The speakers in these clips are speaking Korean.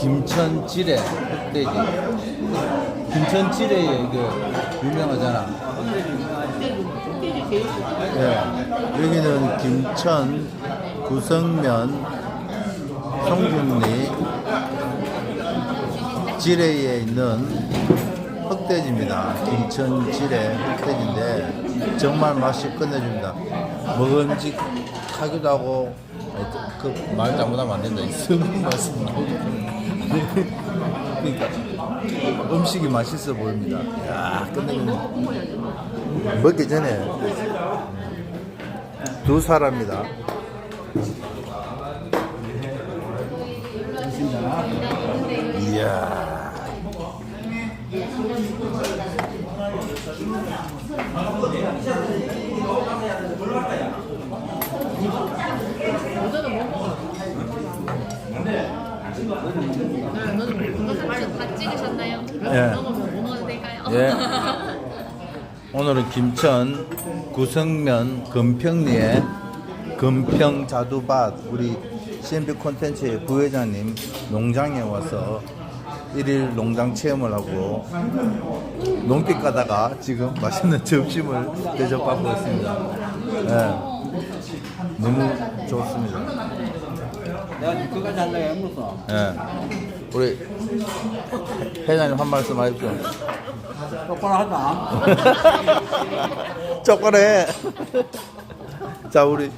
김천 지뢰 흑돼지. 김천 지뢰에 그 유명하잖아. 예. 여기는 김천 구성면 송중리 지뢰에 있는 흑돼지입니다. 김천 지뢰 흑돼지인데 정말 맛이 끝내줍니다. 먹음직 하기도 하고 그말 잘못하면 안 된다. 썩은 맛은 그러니까 음식이 맛있어 보입니다. 야 끝내줍니다. 먹기 전에 두 사람입니다. 이야. 다 찍으셨나요? 예. 뭐 먹어도 될까요? 예. 오늘은 김천 구성면 금평리에 금평 자두밭 우리 CNB 콘텐츠의 부회장님 농장에 와서 일일 농장 체험을 하고 농빛 가다가 지금 맛있는 점심을 대접받고 있습니다. 예. 너무 좋습니다. 내가 한다고 해물었어. 예. 우리 회장님 한 말씀 하십시오. 똑바로 하자. 똑바로해. 자, 우리.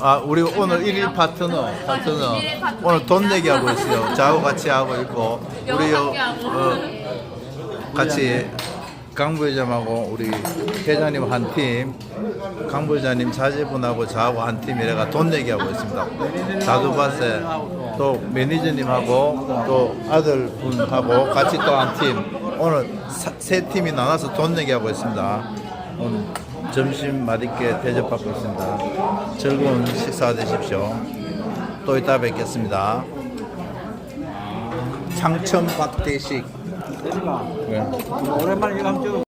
아, 우리 오늘 일일 파트너, 파트너. 일일 파트너. 오늘 돈 내기 하고 있어요. 저하고 같이 하고 있고. 우리 요. 어, 같이 강 부회장하고 우리 회장님 한 팀, 강 부회장님 자제분하고 저하고 한 팀 이래가 돈 내기 하고 있습니다. 자두밭에 또 매니저님하고 또 아들분하고 같이 또 한 팀. 오늘 사- 세 팀이 나눠서 돈 내기 하고 있습니다. 오늘 점심 맛있게 대접받고 있습니다. 즐거운 식사 되십시오. 또 이따 뵙겠습니다. 창천 박대식. 내리가 네. 오랜만에 이거 한번.